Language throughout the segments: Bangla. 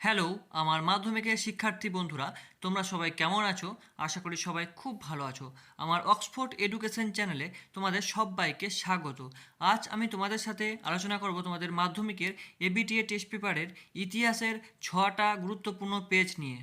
হ্যালো আমার মাধ্যমিকের শিক্ষার্থী বন্ধুরা, তোমরা সবাই কেমন আছো? আশা করি সবাই খুব ভালো আছো। আমার অক্সফোর্ড এডুকেশন চ্যানেলে তোমাদের সবাইকে স্বাগত। আজ আমি তোমাদের সাথে আলোচনা করব তোমাদের মাধ্যমিকের এবিটিএ টেস্ট পেপারের ইতিহাসের ছটা গুরুত্বপূর্ণ পেজ নিয়ে।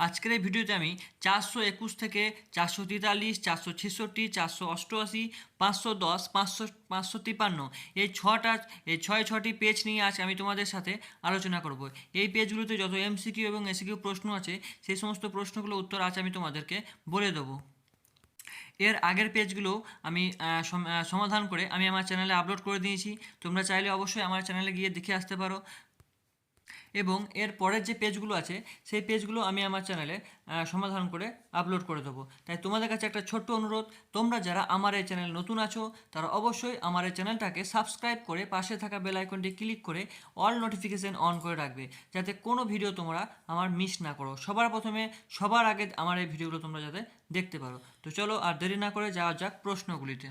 আজকের এই ভিডিওতে আমি চারশো একুশ থেকে চারশো তেতাল্লিশ, চারশো ছেষট্টি, চারশো অষ্টআশি, পাঁচশো দশ, পাঁচশো পাঁচশো তিপান্ন এই ছটা, এই ছয়, ছটি পেজ নিয়ে আজ আমি তোমাদের সাথে আলোচনা করব। এই পেজগুলোতে যত এমসিকিউ এবং এসিকিউ প্রশ্ন আছে, সেই সমস্ত প্রশ্নগুলো উত্তর আজ আমি তোমাদেরকে বলে দেবো। এর আগের পেজগুলো আমি সম- সমাধান করে আমি আমার চ্যানেলে আপলোড করে দিয়েছি। তোমরা চাইলে অবশ্যই আমার চ্যানেলে গিয়ে দেখে আসতে পারো। এবং এর পরের যে পেজগুলো আছে, সেই পেজগুলো আমি আমার চ্যানেলে সমাধান করে আপলোড করে দেবো। তাই তোমাদের কাছে একটা ছোট্ট অনুরোধ, তোমরা যারা আমার এই চ্যানেল নতুন আছো, তারা অবশ্যই আমার এই চ্যানেলটাকে সাবস্ক্রাইব করে পাশে থাকা বেল আইকনটি ক্লিক করে অল নোটিফিকেশন অন করে রাখবে, যাতে কোনো ভিডিও তোমরা আমার মিস না করো। সবার প্রথমে, সবার আগে আমার এই ভিডিওগুলো তোমরা যাতে দেখতে পারো। তো চলো আর দেরি না করে যাওয়া যাক প্রশ্নগুলিতে।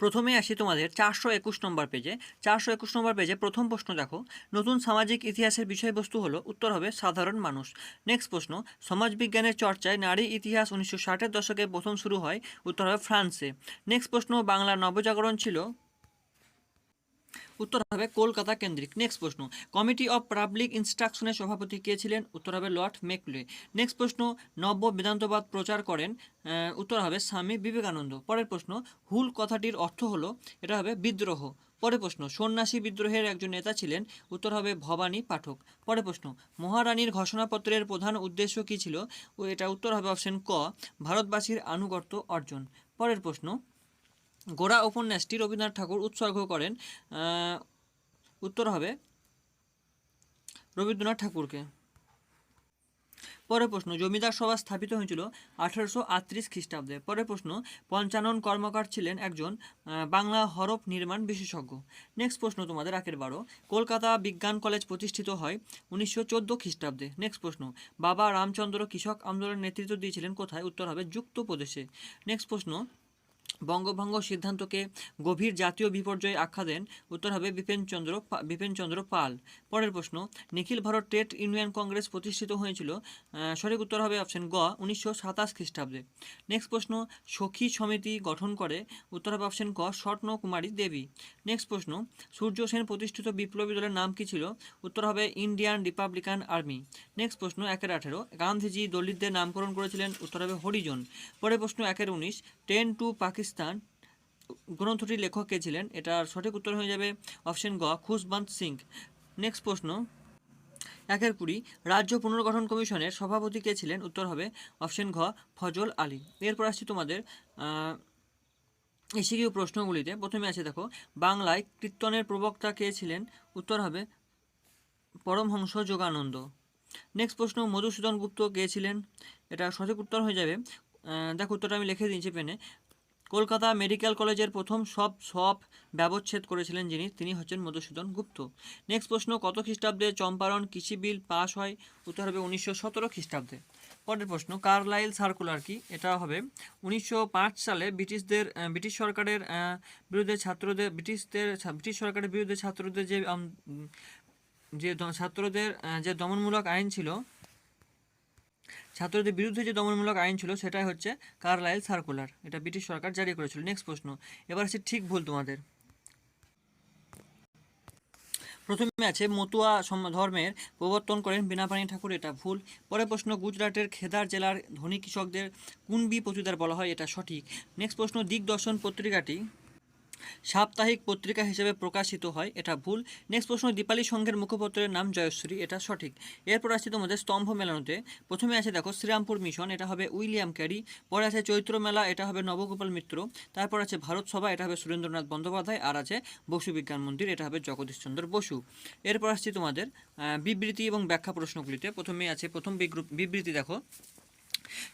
প্রথমে আসি তোমাদের চারশো একুশ নম্বর পেজে চারশো একুশ নম্বর পেজে প্রথম প্রশ্ন দেখো। নতুন সামাজিক ইতিহাসের বিষয়বস্তু হলো, উত্তর হবে সাধারণ মানুষ। নেক্সট প্রশ্ন, সমাজবিজ্ঞানের চর্চায় নারী ইতিহাস উনিশশো ষাটের দশকে প্রথম শুরু হয়, উত্তর হবে ফ্রান্সে। নেক্সট প্রশ্ন, বাংলার নবজাগরণ ছিল উত্তর হবে কলকাতা কেন্দ্রিক। নেক্সট প্রশ্ন কমিটি অফ পাবলিক ইনস্ট্রাকশনের সভাপতি কে ছিলেন? উত্তর হবে লর্ড মেকলে নেক্সট প্রশ্ন, নব্য বেদান্তবাদ প্রচার করেন উত্তর হবে স্বামী বিবেকানন্দ। পরের প্রশ্ন হুল কথাটির অর্থ হলো, এটা হবে বিদ্রোহ। পরের প্রশ্ন, সন্ন্যাসী বিদ্রোহের একজন নেতা ছিলেন? উত্তর হবে ভবানী পাঠক। পরের প্রশ্ন, মহারানীর ঘোষণাপত্রের প্রধান উদ্দেশ্য কী ছিল? ও এটা উত্তর হবে অপশন ক, ভারতবাসীর আনুগত্য অর্জন। পরের প্রশ্ন গোড়া উপন্যাসটি রবীন্দ্রনাথ ঠাকুর উৎসর্গ করেন উত্তর হবে রবীন্দ্রনাথ ঠাকুরকে। পরের প্রশ্ন, জমিদার সভা স্থাপিত হয়েছিল আঠারোশো আটত্রিশ খ্রিস্টাব্দে। পরের প্রশ্ন, পঞ্চানন কর্মকার ছিলেন একজন বাংলা হরফ নির্মাণ বিশেষজ্ঞ। নেক্সট প্রশ্ন তোমাদের একের বারো। কলকাতা বিজ্ঞান কলেজ প্রতিষ্ঠিত হয় উনিশশো চোদ্দ খ্রিস্টাব্দে। নেক্সট প্রশ্ন, বাবা রামচন্দ্র কৃষক আন্দোলনের নেতৃত্ব দিয়েছিলেন কোথায়? উত্তর হবে যুক্ত প্রদেশে নেক্সট প্রশ্ন বঙ্গভঙ্গ সিদ্ধান্তকে গভীর জাতীয় বিপর্যয়ে আখ্যা দেন উত্তর হবে বিপিনচন্দ্র বিপিনচন্দ্র পাল। পরের প্রশ্ন, নিখিল ভারত ট্রেড ইউনিয়ন কংগ্রেস প্রতিষ্ঠিত হয়েছিল সঠিক উত্তর হবে অপশন গ, উনিশশো সাতাশ খ্রিস্টাব্দে। নেক্সট প্রশ্ন, সখী সমিতি গঠন করে, উত্তর হবে অপশন ক স্বর্ণ কুমারী দেবী। নেক্সট প্রশ্ন, সূর্য সেন প্রতিষ্ঠিত বিপ্লবী দলের নাম কি ছিল? উত্তর হবে ইন্ডিয়ান রিপাবলিকান আর্মি। নেক্সট প্রশ্ন, একের আঠেরো, গান্ধীজি দলিতদের নামকরণ করেছিলেন, উত্তর হবে হরিজন। পরের প্রশ্ন, একের উনিশ, টেন টু পাকিস্তান গ্রন্থটির লেখক কে ছিলেন? এটার সঠিক উত্তর হয়ে যাবে অপশন গ, খুশবন্ত সিং। নেক্সট প্রশ্ন। একের কুড়ি, রাজ্য পুনর্গঠন কমিশনের সভাপতি কে ছিলেন? উত্তর হবে অপশন ঘ, ফজল আলী। এরপর আসছি তোমাদের এসিকিউ প্রশ্নগুলিতে। প্রথমে আছে দেখো, বাংলায় কীর্তনের প্রবক্তা কে ছিলেন? উত্তর হবে পরমহংস যোগানন্দ। নেক্সট প্রশ্ন, মধুসূদন গুপ্ত কে ছিলেন? এটা সঠিক উত্তর হয়ে যাবে। দেখো উত্তরটা আমি লিখে দিয়েছি পেনে। কলকাতা মেডিকেল কলেজের প্রথম সব সব ব্যবচ্ছেদ করেছিলেন যিনি, তিনি হচ্ছেন মধুসূদন গুপ্ত। নেক্সট প্রশ্ন, কত খ্রিস্টাব্দে চম্পারণ কৃষি বিল পাশ হয়? উত্তর হবে উনিশশো সতেরো খ্রিস্টাব্দে। পরের প্রশ্ন, কার্লাইল সার্কুলার কি? এটা হবে উনিশশো পাঁচ সালে ব্রিটিশদের ব্রিটিশ সরকারের বিরুদ্ধে ছাত্রদের, ব্রিটিশদের ব্রিটিশ সরকারের বিরুদ্ধে ছাত্রদের যে যে ছাত্রদের যে দমনমূলক আইন ছিল ছাত্রদের বিরুদ্ধে যে দমনমূলক আইন ছিল, সেটাই হচ্ছে কার্লাইল সার্কুলার। এটা ব্রিটিশ সরকার জারি করেছিল। নেক্সট প্রশ্ন। এবার আছে ঠিক ভুল তোমাদের। প্রথমে আছে, মতুয়া ধর্মের প্রবর্তন করেন বীণাপাণি ঠাকুর, এটা ভুল। পরের প্রশ্ন, গুজরাটের খেদার জেলার ধনী কৃষকদের কুনবি পতিদার বলা হয়, এটা সঠিক। নেক্সট প্রশ্ন, দিগদর্শন পত্রিকাটি সাপ্তাহিক পত্রিকা হিসেবে প্রকাশিত হয়, এটা ভুল। নেক্সট প্রশ্ন, দীপালি সংঘের মুখপত্রের নাম জয়শ্রী, এটা সঠিক। এরপর আছে তোমাদের স্তম্ভ মেলানোতে। প্রথমে আছে, দেখো, শ্রীরামপুর মিশন, এটা হবে উইলিয়াম ক্যারি। পরে আছে চৈত্র মেলা, এটা হবে নবগোপাল মিত্র। তারপর আছে ভারত সভা, এটা হবে সুরেন্দ্রনাথ বন্দ্যোপাধ্যায়। আর আছে বসু বিজ্ঞান মন্দির, এটা হবে জগদীশচন্দ্র বসু। এরপর আসছি তোমাদের বিবৃতি এবং ব্যাখ্যা প্রশ্নগুলিতে। প্রথমেই আছে, প্রথম বিবৃতি দেখো।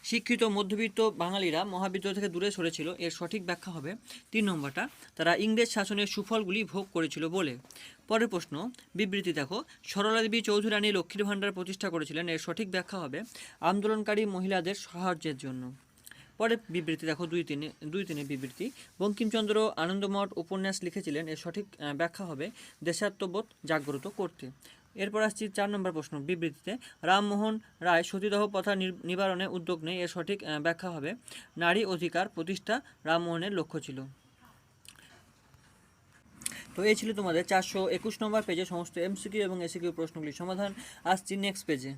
শিক্ষিত মধ্যবিত্ত বাঙালিরা মহাবিদ্যালয় থেকে দূরে সরেছিল। এর সঠিক ব্যাখ্যা হবে তিন নম্বরটা। তারা ইংরেজ শাসনের সুফলগুলি ভোগ করেছিল বলে। পরের প্রশ্ন, বিবৃতি দেখো। সরলা দেবী চৌধুরী রানী লক্ষ্মীর ভাণ্ডার প্রতিষ্ঠা করেছিলেন। এর সঠিক ব্যাখ্যা হবে আন্দোলনকারী মহিলাদের সাহায্যের জন্য। পরে বিবৃতি দেখো, দুই তিনে দুই তিনে বিবৃতি। বঙ্কিমচন্দ্র আনন্দমঠ উপন্যাস লিখেছিলেন। এর সঠিক ব্যাখ্যা হবে দেশাত্মবোধ জাগ্রত করতে। এরপর আসছি চার নম্বর প্রশ্ন, বিবৃতিতে। রামমোহন রায় সতীদাহ প্রথা নিবারণে উদ্যোগ নেই এর সঠিক ব্যাখ্যা হবে। নারী অধিকার প্রতিষ্ঠা রামমোহনের লক্ষ্য ছিল। তো এই ছিল তোমাদের চারশো একুশ নম্বর পেজে সমস্ত এমসিকিউ এবং এসিকিউ প্রশ্নগুলির সমাধান। আসছি নেক্সট পেজে।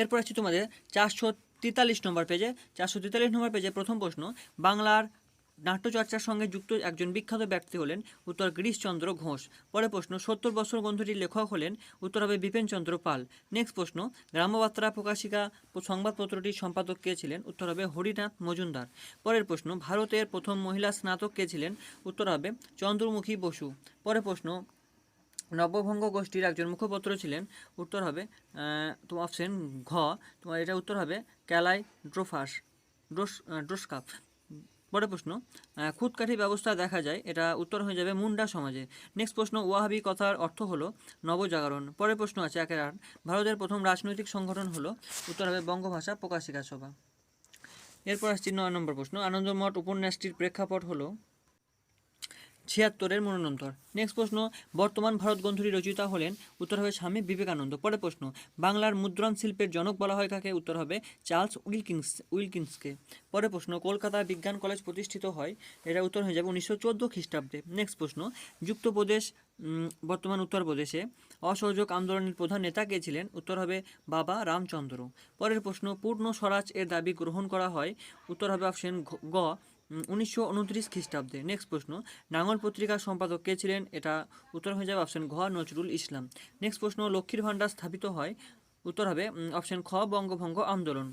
এরপর আসছি তোমাদের চারশো তেতাল্লিশ নম্বর পেজে। চারশো তেতাল্লিশ নম্বর পেজে প্রথম প্রশ্ন, বাংলার নাট্যচর্চার সঙ্গে যুক্ত একজন বিখ্যাত ব্যক্তি হলেন উত্তর গিরিশচন্দ্র ঘোষ। পরে প্রশ্ন সত্তর বছর গ্রন্থটির লেখক হলেন উত্তর হবে বিপিনচন্দ্র পাল। নেক্সট প্রশ্ন গ্রামবার্তা প্রকাশিকা সংবাদপত্রটির সম্পাদক কে ছিলেন? উত্তর হবে হরিনাথ মজুমদার। পরের প্রশ্ন ভারতের প্রথম মহিলা স্নাতক কে ছিলেন? উত্তর হবে চন্দ্রমুখী বসু। পরের প্রশ্ন নবভঙ্গ গোষ্ঠীর একজন মুখপত্র ছিলেন? উত্তর হবে আহ, তো অপশন ঘ। তোমার এটা উত্তর হবে ক্যালাই ড্রোফাস ড্রোস ড্রোসকাপ। পরের প্রশ্ন খুদকাঠি ব্যবস্থা দেখা যায়, এটা উত্তর হয়ে যাবে মুন্ডা সমাজে। নেক্সট প্রশ্ন, ওয়াহাবি কথার অর্থ হলো নবজাগরণ। পরের প্রশ্ন আছে একের আট, ভারতের প্রথম রাজনৈতিক সংগঠন হলো, উত্তর হবে বঙ্গভাষা প্রকাশিকা সভা। এরপর আসছি নয় নম্বর প্রশ্ন, আনন্দমঠ উপন্যাসটির প্রেক্ষাপট হলো ছিয়াত্তরের মনোনন্তর নেক্সট প্রশ্ন বর্তমান ভারত গ্রন্থটি রচয়িতা হলেন উত্তর হবে স্বামী বিবেকানন্দ। পরে প্রশ্ন বাংলার মুদ্রণ শিল্পের জনক বলা হয় কাকে? উত্তর হবে চার্লস উইলকিন্স উইলকিন্সকে। পরে প্রশ্ন কলকাতা বিজ্ঞান কলেজ প্রতিষ্ঠিত হয় এটা উত্তর হয়ে যাবে উনিশশো চোদ্দ খ্রিস্টাব্দে। নেক্সট প্রশ্ন উম, বর্তমান উত্তরপ্রদেশে অসহযোগ আন্দোলনের প্রধান নেতা কে ছিলেন? উত্তর হবে বাবা রামচন্দ্র। পরের প্রশ্ন পূর্ণ স্বরাজ এর দাবি গ্রহণ করা হয় উত্তর হবে অপশন গ উনিশশো উনত্রিশ খ্রিস্টাব্দে। নেক্সট প্রশ্ন, নাঙ্গল পত্রিকার সম্পাদক কে ছিলেন? এটা উত্তর হয়ে যাবে অপশন ঘ, নজরুল ইসলাম। নেক্সট প্রশ্ন, লক্ষ্মীর ভাণ্ডার স্থাপিত হয়? উত্তর হবে অপশন খ, বঙ্গভঙ্গ আন্দোলন।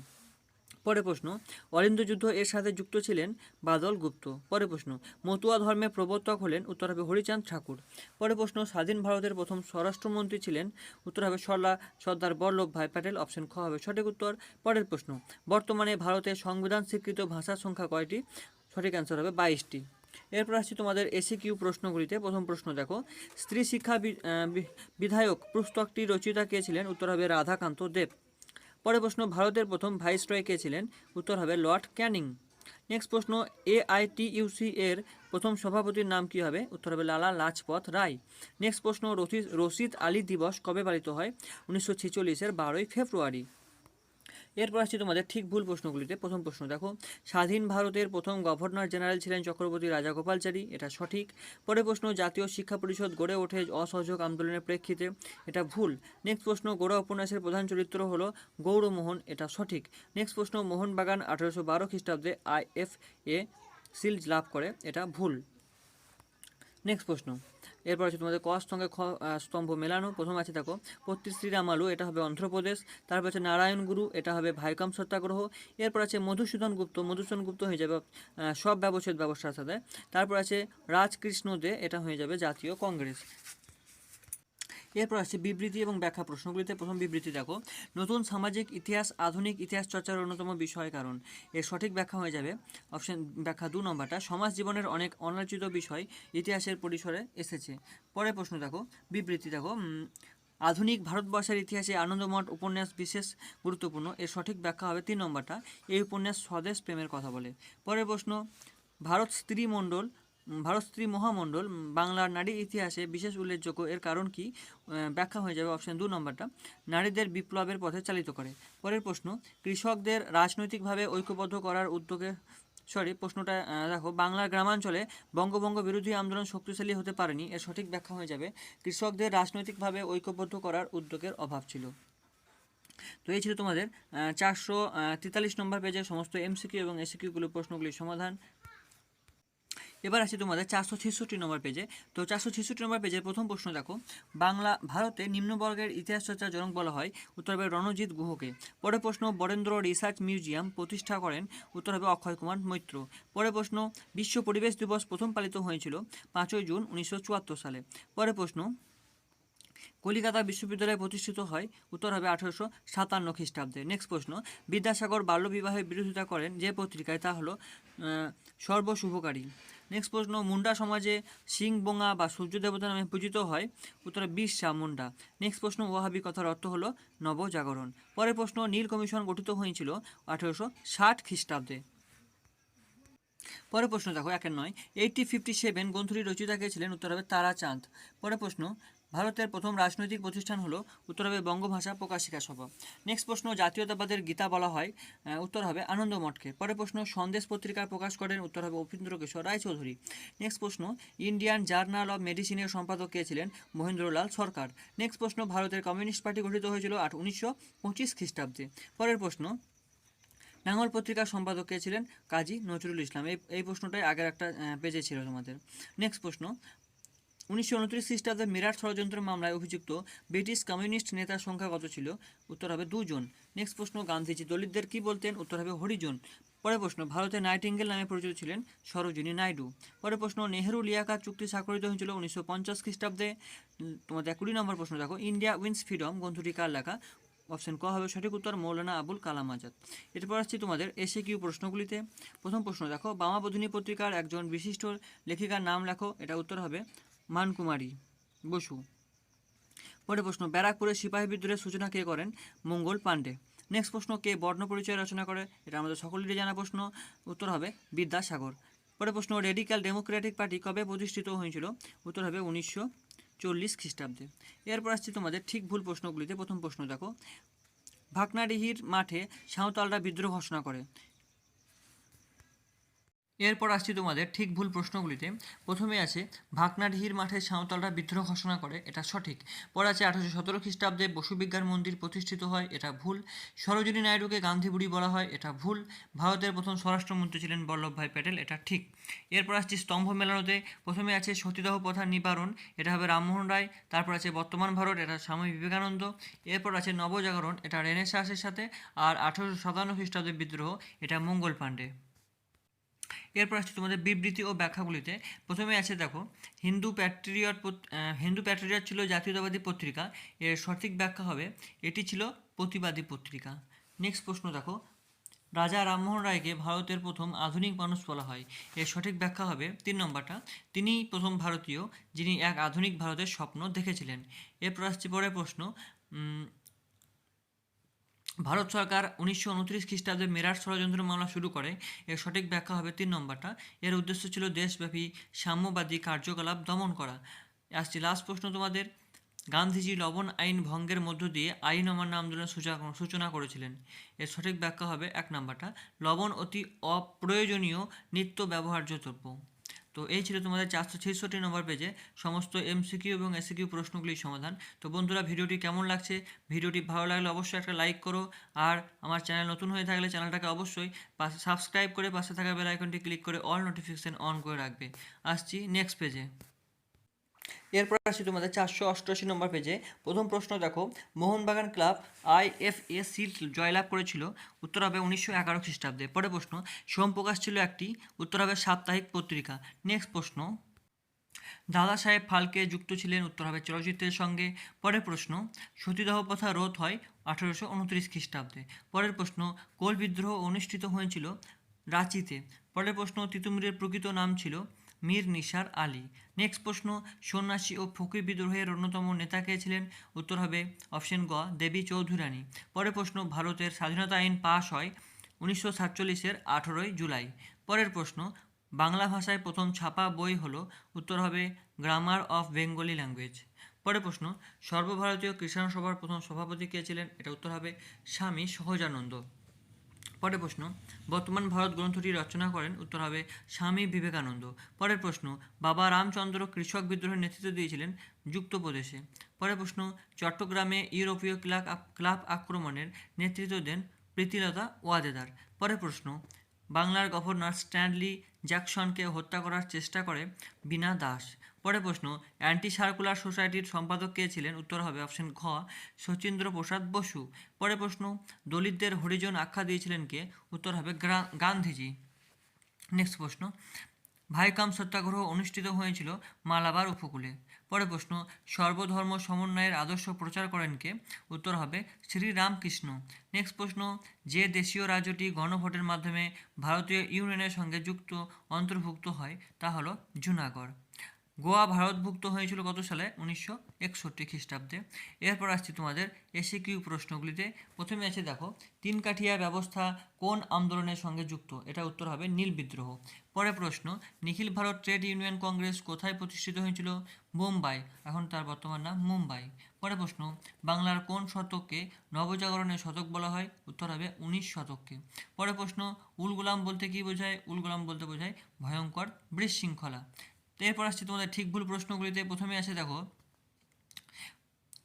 পরে প্রশ্ন অরিন্দ যুদ্ধ এর সাথে যুক্ত ছিলেন? বাদল গুপ্ত। পরে প্রশ্ন, মতুয়া ধর্মের প্রবর্তক হলেন? উত্তর হবে, হরিচাঁদ ঠাকুর। পরে প্রশ্ন, স্বাধীন ভারতের প্রথম স্বরাষ্ট্রমন্ত্রী ছিলেন? উত্তর হবে, সরলা সর্দার বল্লভ ভাই প্যাটেল। অপশন খ হবে, সঠিক উত্তর। পরের প্রশ্ন, বর্তমানে ভারতের সংবিধান স্বীকৃত ভাষার সংখ্যা কয়টি? সঠিক অ্যান্সার হবে বাইশটি। এরপর আসছি তোমাদের এসি কিউ প্রশ্নগুলিতে। প্রথম প্রশ্ন দেখো, স্ত্রী শিক্ষা বিধায়ক পুস্তকটি রচয়িতা কে ছিলেন? উত্তর হবে রাধাকান্ত দেব। পরে প্রশ্ন, ভারতের প্রথম ভাইসরয় কে ছিলেন? উত্তর হবে লর্ড ক্যানিং। নেক্সট প্রশ্ন এআইটিইউসি এর প্রথম সভাপতির নাম কী হবে? উত্তর হবে লালা লাজপত রায়। নেক্সট প্রশ্ন রশিদ আলী দিবস কবে পালিত হয়? উনিশশো ছেচল্লিশের বারোই ফেব্রুয়ারি। এরপর আসছি তোমাদের ঠিক ভুল প্রশ্নগুলিতে। প্রথম প্রশ্ন, দেখো, স্বাধীন ভারতের প্রথম গভর্নর জেনারেল ছিলেন চক্রবর্তী রাজাগোপালচারী এটা সঠিক। পরে প্রশ্ন, জাতীয় শিক্ষা পরিষদ গড়ে ওঠে অসহযোগ আন্দোলনের প্রেক্ষিতে, এটা ভুল। নেক্সট প্রশ্ন, গোড়া উপন্যাসের প্রধান চরিত্র হলো গৌরমোহন, এটা সঠিক। নেক্সট প্রশ্ন, মোহনবাগান আঠারোশো বারো খ্রিস্টাব্দে আইএফ এ সিল লাভ করে, এটা ভুল। নেক্সট প্রশ্ন এরপর আছে তোমাদের ক সঙ্গে খ স্তম্ভ মেলানো। প্রথম আছে দেখো, পত্রী শ্রীরামালু, এটা হবে অন্ধ্রপ্রদেশ। তারপর আছে নারায়ণ গুরু, এটা হবে ভাইকম সত্যাগ্রহ। এরপর আছে মধুসূদন গুপ্ত মধুসূদন গুপ্ত হয়ে যাবে সব ব্যবচ্ছেদ ব্যবস্থার সাথে তারপর আছে রাজকৃষ্ণ দে এটা হয়ে যাবে জাতীয় কংগ্রেস। এরপর আসছে বিবৃতি এবং ব্যাখ্যা প্রশ্নগুলিতে। প্রথম বিবৃতি দেখো। নতুন সামাজিক ইতিহাস আধুনিক ইতিহাস চর্চার অন্যতম বিষয় কারণ। এর সঠিক ব্যাখ্যা হয়ে যাবে অপশন ব্যাখ্যা দু নম্বরটা। সমাজ জীবনের অনেক অনালোচিত বিষয় ইতিহাসের পরিসরে এসেছে। পরের প্রশ্ন দেখো বিবৃতি দেখো আধুনিক ভারতবর্ষের ইতিহাসে আনন্দমঠ উপন্যাস বিশেষ গুরুত্বপূর্ণ। এর সঠিক ব্যাখ্যা হবে তিন নম্বরটা। এই উপন্যাস স্বদেশ প্রেমের কথা বলে। পরের প্রশ্ন ভারত স্ত্রী মণ্ডল উম, ভারত স্ত্রী মহামণ্ডল বাংলার নারী ইতিহাসে বিশেষ উল্লেখযোগ্য এর কারণ কি? ব্যাখ্যা হয়ে যাবে অপশন দু নম্বরটা। নারীদের বিপ্লবের পথে চালিত করে। পরের প্রশ্ন, কৃষকদের রাজনৈতিকভাবে ঐক্যবদ্ধ করার উদ্যোগে সরি প্রশ্নটা দেখো, বাংলার গ্রামাঞ্চলে বঙ্গভঙ্গ বিরোধী আন্দোলন শক্তিশালী হতে পারেনি, এর সঠিক ব্যাখ্যা হয়ে যাবে। কৃষকদের রাজনৈতিকভাবে ঐক্যবদ্ধ করার উদ্যোগের অভাব ছিল। তো এই ছিল তোমাদের চারশো তেতাল্লিশ নম্বর পেজের সমস্ত এমসিকিউ এবং এসিকিউগুলো প্রশ্নগুলির সমাধান। এবার আসি তোমাদের চারশো ছেষট্টি নম্বর পেজে তো চারশো ছেষট্টি নম্বর পেজের প্রথম প্রশ্ন দেখো। বাংলা, ভারতে নিম্নবর্গের ইতিহাস চর্চার জনক বলা হয়, উত্তর হবে রণজিৎ গুহকে। পরের প্রশ্ন, বরেন্দ্র রিসার্চ মিউজিয়াম প্রতিষ্ঠা করেন, উত্তর হবে অক্ষয় কুমার মৈত্র। পরের প্রশ্ন, বিশ্ব পরিবেশ দিবস প্রথম পালিত হয়েছিল পাঁচই জুন উনিশশো চুয়াত্তর সালে। পরের প্রশ্ন, কলিকাতা বিশ্ববিদ্যালয়ে প্রতিষ্ঠিত হয়, উত্তর হবে আঠারোশো সাতান্ন খ্রিস্টাব্দে। নেক্সট প্রশ্ন, বিদ্যাসাগর বাল্যবিবাহের বিরোধিতা করেন যে পত্রিকায়, তা হলো সর্বশুভকারী। নেক্সট প্রশ্ন, মুন্ডা সমাজে সিং বোঙা বা সূর্য দেবতা নামে পূজিত হয়? উত্তরে বিশা মুন্ডা। নেক্সট প্রশ্ন, ওয়াহাবি কথার অর্থ হলো নবজাগরণ। পরের প্রশ্ন, নীল কমিশন গঠিত হয়েছিল আঠেরোশো ষাট খ্রিস্টাব্দে। পরের প্রশ্ন দেখো, একের নয়। এইটটি ফিফটি সেভেন গ্রন্থটি রচিতা কে ছিলেন? উত্তর হবে তারাচাঁদ। পরের প্রশ্ন ভারতের প্রথম রাজনৈতিক প্রতিষ্ঠান হলো উত্তর হবে বঙ্গভাষা প্রকাশিকা সভা। নেক্সট প্রশ্ন, জাতীয়তাবাদের গীতা বলা হয় উত্তর হবে আনন্দ মঠকে। পরের প্রশ্ন, সন্দেশ পত্রিকা প্রকাশ করেন, উত্তর হবে উপেন্দ্র কিশোর রায়চৌধুরী। নেক্সট প্রশ্ন, ইন্ডিয়ান জার্নাল অব মেডিসিনের সম্পাদক কে ছিলেন? মহেন্দ্রলাল সরকার। নেক্সট প্রশ্ন, ভারতের কমিউনিস্ট পার্টি গঠিত হয়েছিল আট, উনিশশো পঁচিশ খ্রিস্টাব্দে। পরের প্রশ্ন নাঙ্গল পত্রিকার সম্পাদক কে ছিলেন? কাজী নজরুল ইসলাম। এই এই প্রশ্নটাই আগের একটা পেজে ছিল তোমাদের। নেক্সট প্রশ্ন উনিশশো উনত্রিশ খ্রিস্টাব্দে মিরাট ষড়যন্ত্র মামলায় অভিযুক্ত ব্রিটিশ কমিউনিস্ট নেতার সংখ্যা কত ছিল? উত্তর হবে দুজন। নেক্সট প্রশ্ন, গান্ধীজি দলিতদের কি বলতেন? উত্তর হবে হরিজন। পরের প্রশ্ন, ভারতে নাইটিঙ্গেল নামে পরিচিত ছিলেন সরোজিনী নাইডু। পরের প্রশ্ন, নেহেরু লিয়াকাত চুক্তি স্বাক্ষরিত হয়েছিল উনিশশো পঞ্চাশ খ্রিস্টাব্দে। তোমাদের কুড়ি নম্বর প্রশ্ন দেখো, ইন্ডিয়া উইন্স ফ্রিডম, গ্রন্থটি কার লেখা? অপশন ক হবে সঠিক উত্তর, মৌলানা আবুল কালাম আজাদ। এরপর আসছি তোমাদের এসে কিউ প্রশ্নগুলিতে। প্রথম প্রশ্ন দেখো, বামাবোধিনী পত্রিকার একজন বিশিষ্ট লেখিকার নাম লেখো, এটা উত্তর হবে মানকুমারী, বসু। পরের প্রশ্ন, ব্যারাকপুরের সিপাহী বিদ্রোহের সূচনা কে করেন? মঙ্গল পাণ্ডে। নেক্সট প্রশ্ন, কে বর্ণ পরিচয় রচনা করে? এটা আমাদের সকলেরই জানা প্রশ্ন। উত্তর হবে বিদ্যাসাগর। পরের প্রশ্ন, রেডিক্যাল ডেমোক্রেটিক পার্টি কবে প্রতিষ্ঠিত হয়েছিল? উত্তর হবে উনিশশো চল্লিশ খ্রিস্টাব্দে। এরপর আসছি তোমাদের ঠিক ভুল প্রশ্নগুলিতে। প্রথম প্রশ্ন দেখো ভাকনাডিহির মাঠে সাঁওতালরা বিদ্রোহ ঘোষণা করে। এরপর আসছি তোমাদের ঠিক ভুল প্রশ্নগুলিতে। প্রথমে আছে ভাকনাডিহির মাঠে সাঁওতালরা বিদ্রোহ ঘোষণা করে, এটা সঠিক। পরে আছে, আঠারোশো সতেরো খ্রিস্টাব্দে বসুবিজ্ঞান মন্দির প্রতিষ্ঠিত হয়, এটা ভুল। সরোজিনী নাইডুকে গান্ধী বুড়ি বলা হয়, এটা ভুল। ভারতের প্রথম স্বরাষ্ট্রমন্ত্রী ছিলেন বল্লভভাই প্যাটেল, এটা ঠিক। এরপর আসছি স্তম্ভ মেলানোতে, প্রথমে আছে সতীদাহ প্রথার নিবারণ, এটা হবে রামমোহন রায়। তারপর আছে বর্তমান ভারত, এটা স্বামী বিবেকানন্দ। এরপর আছে নবজাগরণ, এটা রেনেসাসের সাথে। আর আঠারোশো সাতান্ন খ্রিস্টাব্দের বিদ্রোহ, এটা মঙ্গল পাণ্ডে। এরপর আসছে তোমাদের বিবৃতি ও ব্যাখ্যাগুলিতে। প্রথমে আছে, দেখো, হিন্দু প্যাট্রিয়ট হিন্দু প্যাট্রিয়ট ছিল জাতীয়তাবাদী পত্রিকা। এর সঠিক ব্যাখ্যা হবে, এটি ছিল প্রতিবাদী পত্রিকা। নেক্সট প্রশ্ন, দেখো, রাজা রামমোহন রায়কে ভারতের প্রথম আধুনিক মানুষ বলা হয়। এর সঠিক ব্যাখ্যা হবে তিন নম্বরটা। তিনি প্রথম ভারতীয়, যিনি এক আধুনিক ভারতের স্বপ্ন দেখেছিলেন। এরপর আসছে পরের প্রশ্ন ভারত সরকার উনিশশো উনত্রিশ খ্রিস্টাব্দে মেরাট ষড়যন্ত্র মামলা শুরু করে। এর সঠিক ব্যাখ্যা হবে তিন নম্বরটা। এর উদ্দেশ্য ছিল দেশব্যাপী সাম্যবাদী কার্যকলাপ দমন করা। আসছি লাস্ট প্রশ্ন তোমাদের। গান্ধীজি লবণ আইন ভঙ্গের মধ্য দিয়ে আইন অমান্য আন্দোলনের সূচনা সূচনা করেছিলেন। এর সঠিক ব্যাখ্যা হবে এক নম্বরটা। লবণ অতি অপ্রয়োজনীয় নিত্য ব্যবহার্য দ্রব্য। তো এই ছিল তোমাদের চারশো ছেষট্টি নম্বর পেজে সমস্ত এমসিকিউ এবং এসিকিউ প্রশ্নগুলির সমাধান। তো বন্ধুরা, ভিডিওটি কেমন লাগছে? ভিডিওটি ভালো লাগলে অবশ্যই একটা লাইক করো। আর আমার চ্যানেল নতুন হয়ে থাকলে চ্যানেলটাকে অবশ্যই পাশে সাবস্ক্রাইব করে পাশে থাকা বেল আইকনটি ক্লিক করে অল নোটিফিকেশান অন করে রাখবে। আসছি নেক্সট পেজে এরপর আসছি তোমাদের চারশো অষ্টআশি নম্বর পেজে প্রথম প্রশ্ন দেখো, Mohun Bagan club I F IFA shield জয়লাভ করেছিল, উত্তর হবে উনিশশো এগারো খ্রিস্টাব্দে। পরে প্রশ্ন সোমপ্রকাশ ছিল একটি, উত্তর হবে সাপ্তাহিক পত্রিকা। নেক্সট প্রশ্ন, দাদা সাহেব ফালকে যুক্ত ছিলেন, উত্তর হবে চলচ্চিত্রের সঙ্গে। পরের প্রশ্ন, সতীদাহ প্রথা রোধ হয় আঠারোশো উনত্রিশ খ্রিস্টাব্দে। পরের প্রশ্ন, কোল বিদ্রোহ অনুষ্ঠিত হয়েছিল রাঁচিতে। পরের প্রশ্ন, তিতুমিরের প্রকৃত নাম ছিল মীর নিসার আলী। নেক্সট প্রশ্ন, সন্ন্যাসী ও ফকির বিদ্রোহের অন্যতম নেতা কে ছিলেন? উত্তর হবে অপশন গ, দেবী চৌধুরানী। পরের প্রশ্ন, ভারতের স্বাধীনতা আইন পাশ হয় উনিশশো সাতচল্লিশের আঠেরোই জুলাই। পরের প্রশ্ন, বাংলা ভাষায় প্রথম ছাপা বই হলো, উত্তর হবে গ্রামার অফ বেঙ্গলি ল্যাঙ্গুয়েজ। পরের প্রশ্ন, সর্বভারতীয় কৃষাণ সভার প্রথম সভাপতি কে ছিলেন? এটা উত্তর হবে স্বামী সহজানন্দ। পরের প্রশ্ন, বর্তমান ভারত গ্রন্থটি রচনা করেন, উত্তর হবে স্বামী বিবেকানন্দ। পরের প্রশ্ন, বাবা রামচন্দ্র কৃষক বিদ্রোহের নেতৃত্ব দিয়েছিলেন যুক্তপ্রদেশে। পরের প্রশ্ন, চট্টগ্রামে ইউরোপীয় ক্লাব ক্লাব আক্রমণের নেতৃত্ব দেন প্রীতিলতা ওয়াদেদার পরের প্রশ্ন, বাংলার গভর্নর স্ট্যানলি জ্যাকসনকে হত্যা করার চেষ্টা করে বীণা দাস। পরের প্রশ্ন অ্যান্টি সার্কুলার সোসাইটির সম্পাদক কে ছিলেন? উত্তর হবে অপশন ঘ, শচীন্দ্র প্রসাদ বসু। পরের প্রশ্ন, দলিতদের হরিজন আখ্যা দিয়েছিলেন কে? উত্তর হবে গান্ধীজি। নেক্সট প্রশ্ন, ভাইকাম সত্যাগ্রহ অনুষ্ঠিত হয়েছিল মালাবার উপকূলে। পরে প্রশ্ন, সর্বধর্ম সমন্বয়ের আদর্শ প্রচার করেন কে? উত্তর হবে শ্রীরামকৃষ্ণ। নেক্সট প্রশ্ন, যে দেশীয় রাজ্যটি গণভোটের মাধ্যমে ভারতীয় ইউনিয়নের সঙ্গে যুক্ত, অন্তর্ভুক্ত হয়, তা হলো জুনাগড়। গোয়া ভারতভুক্ত হয়েছিল কত সালে? উনিশশো একষট্টি খ্রিস্টাব্দে। এরপর আসছি তোমাদের এসে কিউ প্রশ্নগুলিতে। প্রথমে আছে, দেখো, তিন কাঠিয়া ব্যবস্থা কোন আন্দোলনের সঙ্গে যুক্ত? এটা উত্তর হবে নীল বিদ্রোহ। পরে প্রশ্ন, নিখিল ভারত ট্রেড ইউনিয়ন কংগ্রেস কোথায় প্রতিষ্ঠিত হয়েছিল? মুম্বাই। এখন তার বর্তমান নাম মুম্বাই। পরে প্রশ্ন, বাংলার কোন শতককে নবজাগরণের শতক বলা হয়? উত্তর হবে উনিশ শতককে। পরে প্রশ্ন, উল গোলাম বলতে কি বোঝায়? উল গোলাম বলতে বোঝায় ভয়ঙ্কর বিশৃঙ্খলা। এরপর আসছে তোমাদের ঠিক ভুল প্রশ্নগুলিতে। প্রথমে আসে দেখো,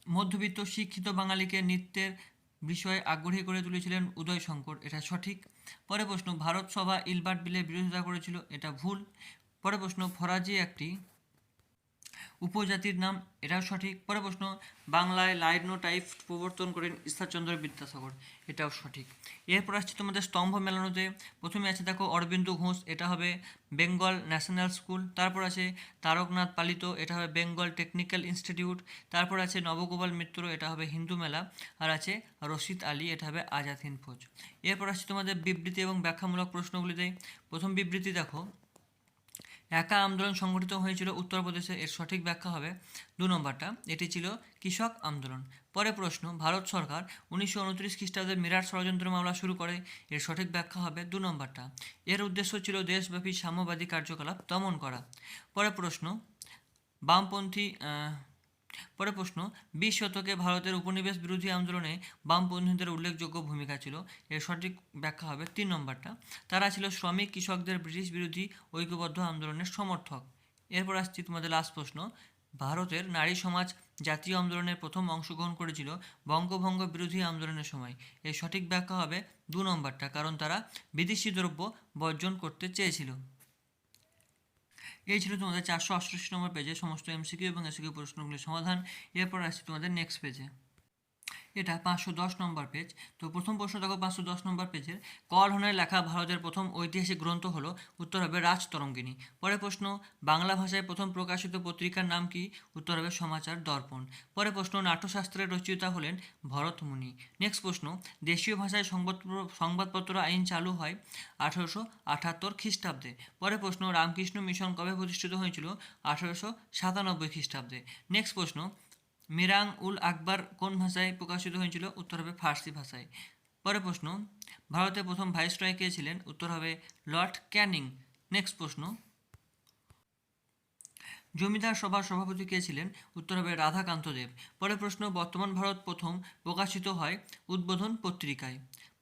মধ্যবিত্ত শিক্ষিত বাঙালিকে নৃত্যের বিষয়ে আগ্রহী করে তুলেছিলেন উদয় শঙ্কর। এটা সঠিক। পরে প্রশ্ন, ভারত সভা ইলবার্ট বিলের বিরোধিতা করেছিল, এটা ভুল। পরে প্রশ্ন, ফরাজি একটি উপজাতির নাম, এটাও সঠিক। পরে প্রশ্ন, বাংলায় লাইনো টাইপ প্রবর্তন করেন ঈশ্বরচন্দ্র বিদ্যাসাগর, এটাও সঠিক। এরপর আসছে তোমাদের স্তম্ভ মেলানোতে। প্রথমে আছে দেখো অরবিন্দু ঘোষ, এটা হবে বেঙ্গল ন্যাশনাল স্কুল। তারপর আছে তারকনাথ পালিত, এটা হবে বেঙ্গল টেকনিক্যাল ইনস্টিটিউট। তারপর আছে নবগোপাল মিত্র, এটা হবে হিন্দু মেলা। আর আছে রশিদ আলী, এটা হবে আজাদ হিন্দ ফৌজ। এরপর আসছে তোমাদের বিবৃতি এবং ব্যাখ্যামূলক প্রশ্নগুলিতে। প্রথম বিবৃতি দেখো একা আন্দোলন সংগঠিত হয়েছিল উত্তরপ্রদেশে এর সঠিক ব্যাখ্যা হবে দু নম্বরটা। এটি ছিল কৃষক আন্দোলন। পরে প্রশ্ন, ভারত সরকার উনিশশো উনত্রিশ খ্রিস্টাব্দে মিরাট ষড়যন্ত্র মামলা শুরু করে, এর সঠিক ব্যাখ্যা হবে দু নম্বরটা। এর উদ্দেশ্য ছিল দেশব্যাপী সাম্যবাদী কার্যকলাপ দমন করা। পরে প্রশ্ন, বামপন্থী পরে প্রশ্ন, বিশ শতকে ভারতের উপনিবেশ বিরোধী আন্দোলনে বামপন্থীদের উল্লেখযোগ্য ভূমিকা ছিল। এর সঠিক ব্যাখ্যা হবে তিন নম্বরটা। তারা ছিল শ্রমিক, কৃষকদের ব্রিটিশ বিরোধী ঐক্যবদ্ধ আন্দোলনের সমর্থক। এরপর আসছি তোমাদের লাস্ট প্রশ্ন। ভারতের নারী সমাজ জাতীয় আন্দোলনের প্রথম অংশগ্রহণ করেছিল বঙ্গভঙ্গ বিরোধী আন্দোলনের সময়। এর সঠিক ব্যাখ্যা হবে দু নম্বরটা, কারণ তারা বিদেশি দ্রব্য বর্জন করতে চেয়েছিল। এই ছিল তোমাদের চারশো অষ্টআশি নম্বর পেজে সমস্ত এমসিকিউ এবং এসিকিউ প্রশ্নগুলির সমাধান। এরপর আসছি তোমাদের নেক্সট পেজে এটা পাঁচশো দশ নম্বর পেজ তো প্রথম প্রশ্ন দেখো, পাঁচশো দশ নম্বর পেজের কলহনের লেখা ভারতের প্রথম ঐতিহাসিক গ্রন্থ হলো, উত্তর হবে রাজতরঙ্গিনী পরে প্রশ্ন, বাংলা ভাষায় প্রথম প্রকাশিত পত্রিকার নাম কি? উত্তর হবে সমাচার দর্পণ। পরে প্রশ্ন নাট্যশাস্ত্রের রচয়িতা হলেন ভরতমুনি নেক্সট প্রশ্ন, দেশীয় ভাষায় সংবাদ সংবাদপত্র আইন চালু হয় আঠারোশো আঠাত্তর খ্রিস্টাব্দে। পরে প্রশ্ন, রামকৃষ্ণ মিশন কবে প্রতিষ্ঠিত হয়েছিল? আঠারোশো সাতানব্বই খ্রিস্টাব্দে। নেক্সট প্রশ্ন মিরাং উল আকবর কোন ভাষায় প্রকাশিত হয়েছিল? উত্তর হবে ফার্সি ভাষায়। পরে প্রশ্ন ভারতের প্রথম ভাইসরয় কে ছিলেন? উত্তর হবে লর্ড ক্যানিং। নেক্সট প্রশ্ন, জমিদার সভার সভাপতি কে ছিলেন? উত্তর হবে রাধাকান্ত দেব। পরে প্রশ্ন, বর্তমান ভারত প্রথম প্রকাশিত হয় উদ্বোধন পত্রিকায়।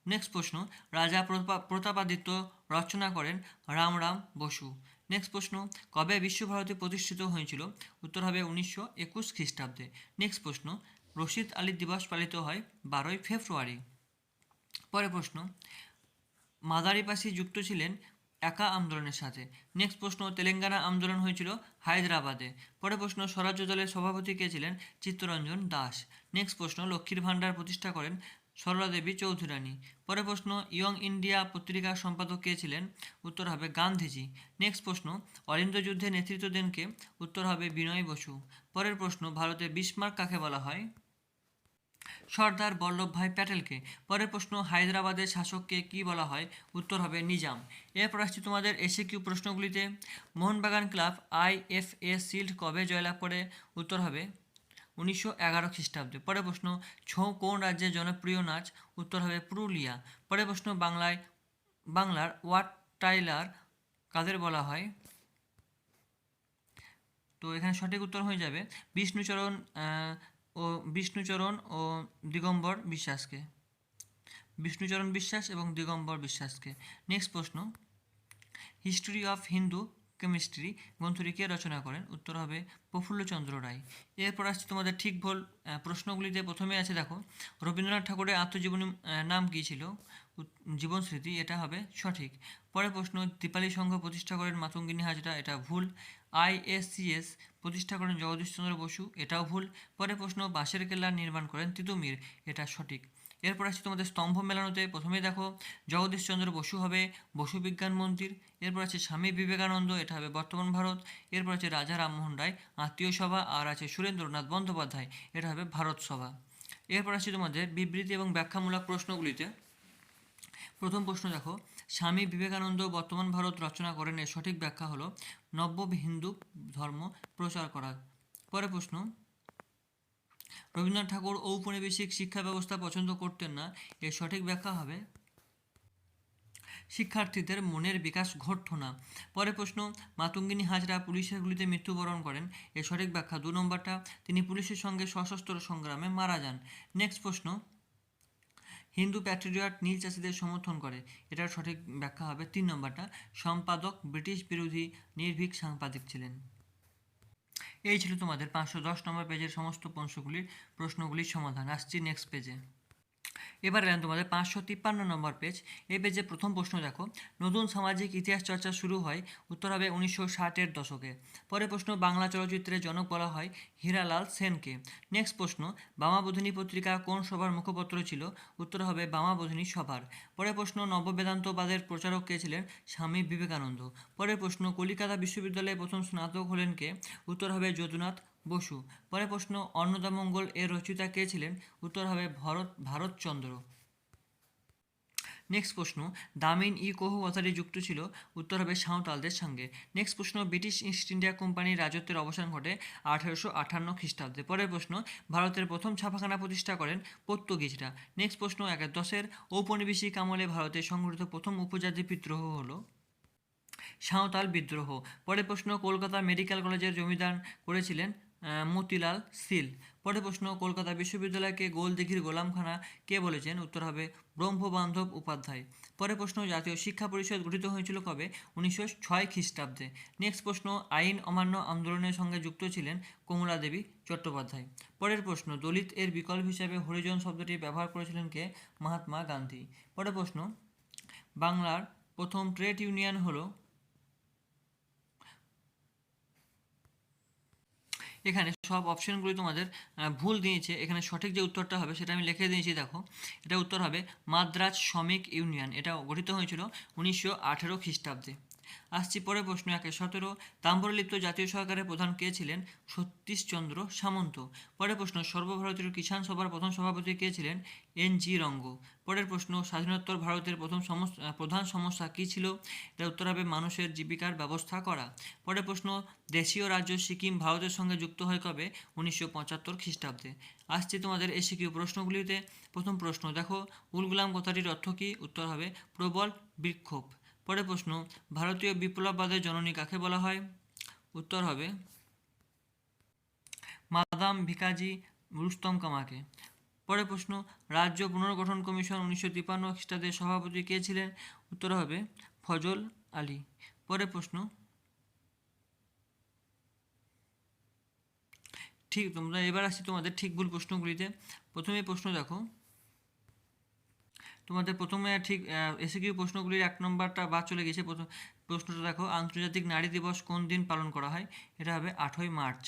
নেক্সট প্রশ্ন, রাজা প্রতাপ- প্রতাপাদিত্য রচনা করেন রাম রাম বসু। নেক্সট প্রশ্ন, কবে বিশ্বভারতী প্রতিষ্ঠিত হয়েছিল? উত্তর হবে উনিশশো একুশ খ্রিস্টাব্দে। নেক্সট প্রশ্ন, রশিদ আলী দিবস পালিত হয় বারোই ফেব্রুয়ারি। পরে প্রশ্ন মাদারিপাসি যুক্ত ছিলেন একা আন্দোলনের সাথে। নেক্সট প্রশ্ন, তেলেঙ্গানা আন্দোলন হয়েছিল হায়দ্রাবাদে। পরে প্রশ্ন, স্বরাজ্য দলের সভাপতি কে ছিলেন? চিত্তরঞ্জন দাস। নেক্সট প্রশ্ন, লক্ষ্মীর ভাণ্ডার প্রতিষ্ঠা করেন সরলা দেবী চৌধুরানী। পরে প্রশ্ন, ইয়ং ইন্ডিয়া পত্রিকার সম্পাদক কে ছিলেন? উত্তর হবে গান্ধীজি। নেক্সট প্রশ্ন, অরিন্দ যুদ্ধে নেতৃত্ব দেন কে? উত্তর হবে বিনয় বসু। পরের প্রশ্ন, ভারতে বিসমার্ক কাকে বলা হয়? সর্দার বল্লভভাই প্যাটেলকে পরের প্রশ্ন হায়দ্রাবাদের শাসককে কি বলা হয়? উত্তর হবে নিজাম। এরপর আসছি তোমাদের এসে Q প্রশ্নগুলিতে। Mohun Bagan club I F A shield কবে জয়লাভ করে? উত্তর হবে উনিশশো এগারো খ্রিস্টাব্দে। পরে প্রশ্ন, ছৌ, কোন রাজ্যের জনপ্রিয় নাচ? উত্তর হবে পুরুলিয়া। পরে প্রশ্ন, বাংলায়, বাংলার ওয়াট টাইলার কাদের বলা হয়? তো এখানে সঠিক উত্তর হয়ে যাবে বিষ্ণুচরণ ও বিষ্ণুচরণ ও দিগম্বর বিশ্বাসকে। বিষ্ণুচরণ বিশ্বাস এবং দিগম্বর বিশ্বাসকে। নেক্সট প্রশ্ন, হিস্ট্রি অফ হিন্দু কেমিস্ট্রি গ্রন্থটি কে রচনা করেন। উত্তর হবে প্রফুল্লচন্দ্র রায়। এরপর আসছে তোমাদের ঠিক ভুল প্রশ্নগুলিতে প্রথমে আছে, দেখো। রবীন্দ্রনাথ ঠাকুরের আত্মজীবনী নাম কী ছিল? জীবন স্মৃতি এটা হবে সঠিক। পরের প্রশ্ন, দীপালি সংঘ প্রতিষ্ঠা করেন মাতঙ্গিনী হাজরা, এটা ভুল। আইএসসিএস প্রতিষ্ঠা করেন জগদীশচন্দ্র বসু, এটাও ভুল। পরের প্রশ্ন, বাঁশের কেল্লা নির্মাণ করেন তিতুমির, এটা সঠিক। এরপর আসছি তোমাদের স্তম্ভ মেলানোতে। প্রথমেই দেখো, জগদীশচন্দ্র বসু হবে বসু বিজ্ঞান মন্দির। এরপর আছে স্বামী বিবেকানন্দ, এটা হবে বর্তমান ভারত। এরপর আছে রাজা রামমোহন রায়, আত্মীয় সভা, আর আছে সুরেন্দ্রনাথ বন্দ্যোপাধ্যায়, এটা হবে ভারত সভা। এরপর আসছি তোমাদের বিবৃতি এবং ব্যাখ্যামূলক প্রশ্নগুলিতে। প্রথম প্রশ্ন দেখো, স্বামী বিবেকানন্দ বর্তমান ভারত রচনা করেন এর সঠিক ব্যাখ্যা হলো, নব্য হিন্দু ধর্ম প্রচার করা পরে প্রশ্ন রবীন্দ্রনাথ ঠাকুর ঔপনিবেশিক শিক্ষা ব্যবস্থা পছন্দ করতেন না। এর সঠিক ব্যাখ্যা হবে, শিক্ষার্থীদের মনের বিকাশ ঘটত না। পরে প্রশ্ন, মাতঙ্গিনী হাজরা পুলিশের গুলিতে মৃত্যুবরণ করেন। এর সঠিক ব্যাখ্যা দু নম্বরটা, তিনি পুলিশের সঙ্গে সশস্ত্র সংগ্রামে মারা যান। নেক্সট প্রশ্ন, হিন্দু প্যাট্রিয়ট নীল চাষিদের সমর্থন করে। এটার সঠিক ব্যাখ্যা হবে তিন নম্বরটা। সম্পাদক, ব্রিটিশ বিরোধী, নির্ভীক সাংবাদিক ছিলেন। এই ছিল তোমাদের পাঁচশো দশ নম্বর পেজের সমস্ত পঞ্চগুলির প্রশ্নগুলির সমাধান। আসছি নেক্সট পেজে এবার এলাম তোমাদের, পাঁচশো তিপ্পান্ন নম্বর পেজ এই পেজে প্রথম প্রশ্ন দেখো, নতুন সামাজিক ইতিহাস চর্চা শুরু হয়, উত্তর হবে উনিশশো ষাটের দশকে। পরে প্রশ্ন, বাংলা চলচ্চিত্রের জনক বলা হয় হীরালাল সেনকে। নেক্সট প্রশ্ন বামাবোধিনী পত্রিকা কোন সভার মুখপত্র ছিল? উত্তর হবে বামাবোধিনী সভার। পরে প্রশ্ন, নববেদান্তবাদের প্রচারক কে ছিলেন? স্বামী বিবেকানন্দ। পরের প্রশ্ন, কলিকাতা বিশ্ববিদ্যালয়ে প্রথম স্নাতক হলেন কে? উত্তর হবে যদুনাথ বসু। পরে প্রশ্ন অন্নদামঙ্গল এর রচয়িতা কে ছিলেন? উত্তর হবে ভরত ভারতচন্দ্র নেক্সট প্রশ্ন, দামিন ই কোহু কথাটি যুক্ত ছিল? উত্তর হবে সাঁওতালদের সঙ্গে। নেক্সট প্রশ্ন, ব্রিটিশ ইস্ট ইন্ডিয়া কোম্পানির রাজত্বের অবসান ঘটে আঠারোশো আটান্ন খ্রিস্টাব্দে। পরের প্রশ্ন, ভারতের প্রথম ছাপাখানা প্রতিষ্ঠা করেন পর্তুগিজরা। নেক্সট প্রশ্ন একের দশের ঔপনিবেশিক আমলে ভারতে সংঘটিত প্রথম উপজাতি বিদ্রোহ হলো? সাঁওতাল বিদ্রোহ। পরের প্রশ্ন, কলকাতা মেডিকেল কলেজের জমিদান করেছিলেন? মতিলাল সিল। পরের প্রশ্ন, কলকাতা বিশ্ববিদ্যালয়কে গোলদিঘির গোলামখানা কে বলেছেন? উত্তর হবে ব্রহ্মবান্ধব উপাধ্যায়। পরের প্রশ্ন, জাতীয় শিক্ষা পরিষদ গঠিত হয়েছিল কবে? উনিশশো ছয় খ্রিস্টাব্দে। নেক্সট প্রশ্ন, আইন অমান্য আন্দোলনের সঙ্গে যুক্ত ছিলেন কমলা দেবী চট্টোপাধ্যায়। পরের প্রশ্ন, দলিত এর বিকল্প হিসাবে হরিজন শব্দটি ব্যবহার করেছিলেন কে? মহাত্মা গান্ধী। পরের প্রশ্ন, বাংলার প্রথম ট্রেড ইউনিয়ন হলো এখানে সব অপশনগুলি তোমাদের ভুল দিয়েছে। এখানে সঠিক যে উত্তরটা হবে সেটা আমি লিখে দিয়েছি, দেখো। এটা উত্তর হবে মাদ্রাজ শ্রমিক ইউনিয়ন। এটা গঠিত হয়েছিল উনিশশো আঠেরো খ্রিস্টাব্দে। আসছি পরে প্রশ্ন একে সতেরো তাম্রলিপ্ত জাতীয় সরকারের প্রধান কে ছিলেন? সতীশচন্দ্র সামন্ত। পরের প্রশ্ন সর্বভারতীয় কিষাণ সভার প্রথম সভাপতি কে ছিলেন? এন জি রঙ্গ। পরের প্রশ্ন স্বাধীনোত্তর ভারতের প্রথম সমস- আহ, প্রধান সমস্যা কী ছিল? এর উত্তর হবে মানুষের জীবিকার ব্যবস্থা করা। পরের প্রশ্ন দেশীয় রাজ্য সিকিম ভারতের সঙ্গে যুক্ত হয় কবে? উনিশশো পঁচাত্তর খ্রিস্টাব্দে। আসছি তোমাদের এসিকিউ প্রশ্নগুলিতে। প্রথম প্রশ্ন দেখো উলগুলাম কথাটির অর্থ কী? উত্তর হবে প্রবল বিক্ষোভ। পরের প্রশ্ন, ভারতীয় বিপ্লববাদের জননী কাকে বলা হয়? উত্তর হবে, মাদাম ভিকাজি রুস্তম কামাকে পরের প্রশ্ন, রাজ্য পুনর্গঠন কমিশন উনিশশো তিপ্পান্ন খ্রিস্টাব্দের সভাপতি কে ছিলেন? উত্তর হবে, ফজল আলী। পরের প্রশ্ন, ঠিক, তোমরা এবার আসছি তোমাদের ঠিক ভুল প্রশ্নগুলিতে। প্রথমে প্রশ্ন দেখো তোমাদের প্রথমে ঠিক এসে কিউ প্রশ্নগুলির এক নম্বরটা বাদ চলে গেছে। প্রথম প্রশ্নটা দেখো, আন্তর্জাতিক নারী দিবস কোন দিন পালন করা হয়? এটা হবে আটই মার্চ।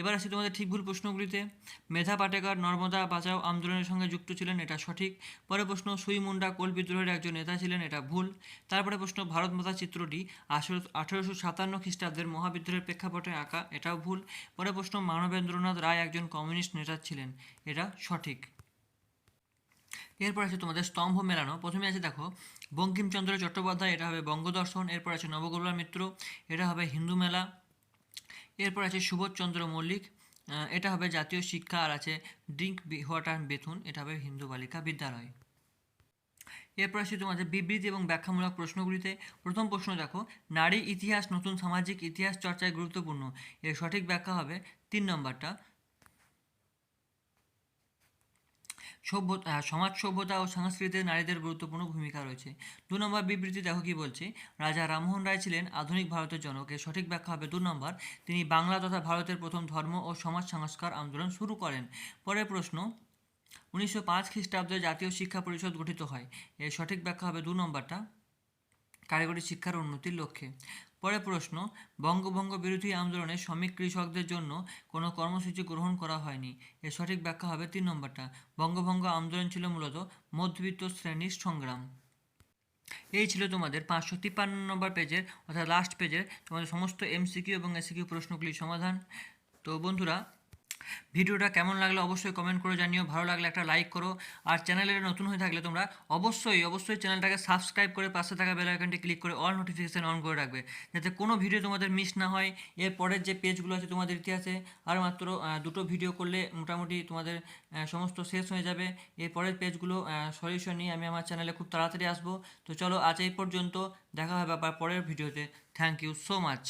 এবার আসি তোমাদের ঠিক ভুল প্রশ্নগুলিতে। মেধা পাটেকর নর্মদা বাঁচাও আন্দোলনের সঙ্গে যুক্ত ছিলেন, এটা সঠিক। পরে প্রশ্ন, সুই মুন্ডা কোল বিদ্রোহের একজন নেতা ছিলেন, এটা ভুল। তারপরে প্রশ্ন, ভারত মাতা চিত্রটি আঠেরো আঠেরোশো সাতান্ন খ্রিস্টাব্দের মহাবিদ্রোহের প্রেক্ষাপটে আঁকা, এটাও ভুল। পরে প্রশ্ন, মানবেন্দ্রনাথ রায় একজন কমিউনিস্ট নেতা ছিলেন, এটা সঠিক। এরপর আছে তোমাদের স্তম্ভ মেলানো। প্রথমে আছে দেখো, বঙ্কিমচন্দ্র চট্টোপাধ্যায়, এটা হবে বঙ্গদর্শন, এরপর আছে নবগোপাল মিত্র, এটা হবে হিন্দু মেলা, এরপর আছে সুবোধচন্দ্র মল্লিক এটা হবে জাতীয় শিক্ষা, আর আছে ড্রিঙ্ক ওয়াটার বেথুন, এটা হবে হিন্দু বালিকা বিদ্যালয়। এরপর আসছে তোমাদের বিবৃতি এবং ব্যাখ্যামূলক প্রশ্নগুলিতে। প্রথম প্রশ্ন দেখো, নারী ইতিহাস, নতুন সামাজিক ইতিহাস চর্চায় গুরুত্বপূর্ণ। এর সঠিক ব্যাখ্যা হবে তিন নম্বরটা। সভ্যতা, সমাজ সভ্যতা ও সংস্কৃতিতে নারীদের গুরুত্বপূর্ণ ভূমিকা রয়েছে। দু নম্বর বিবৃতি দেখো কি বলছে, রাজা রামমোহন রায় ছিলেন আধুনিক ভারতের জনক। এর সঠিক ব্যাখ্যা হবে দু নম্বর, তিনি বাংলা তথা ভারতের প্রথম ধর্ম ও সমাজ সংস্কার আন্দোলন শুরু করেন। পরের প্রশ্ন, উনিশশো পাঁচ খ্রিস্টাব্দে জাতীয় শিক্ষা পরিষদ গঠিত হয়। এর সঠিক ব্যাখ্যা হবে দু নম্বরটা, কারিগরি শিক্ষার উন্নতির লক্ষ্যে। পরের প্রশ্ন, বঙ্গভঙ্গ বিরোধী আন্দোলনে শ্রমিক কৃষকদের জন্য কোনো কর্মসূচি গ্রহণ করা হয়নি। এর সঠিক ব্যাখ্যা হবে তিন নম্বরটা। বঙ্গভঙ্গ আন্দোলন ছিল মূলত মধ্যবিত্ত শ্রেণির সংগ্রাম। এই ছিল তোমাদের পাঁচশো তিপ্পান্ন নম্বর পেজের, অর্থাৎ লাস্ট পেজের তোমাদের সমস্ত এমসিকিউ এবং এসিকিউ প্রশ্নগুলির সমাধান। তো বন্ধুরা ভিডিওটা কেমন লাগল অবশ্যই কমেন্ট করে জানিও, ভালো লাগলে একটা লাইক করো, আর চ্যানেলে নতুন হয়ে থাকলে তোমরা অবশ্যই অবশ্যই চ্যানেলটাকে সাবস্ক্রাইব করে পাশে থাকা বেল আইকনটি ক্লিক করে অল নোটিফিকেশান অন করে রাখবে, যাতে কোনো ভিডিও তোমাদের মিস না হয়। এর পরের যে পেজগুলো আছে তোমাদের ইতিহাসে, আর মাত্র দুটো ভিডিও করলে মোটামুটি তোমাদের সমস্ত শেষ হয়ে যাবে। এর পরের পেজগুলো সলিউশন আমি আমার চ্যানেলে খুব তাড়াতাড়ি আসব। তো চলো আজ এই পর্যন্ত, দেখা হবে আবার পরের ভিডিওতে থ্যাংক ইউ সো মাচ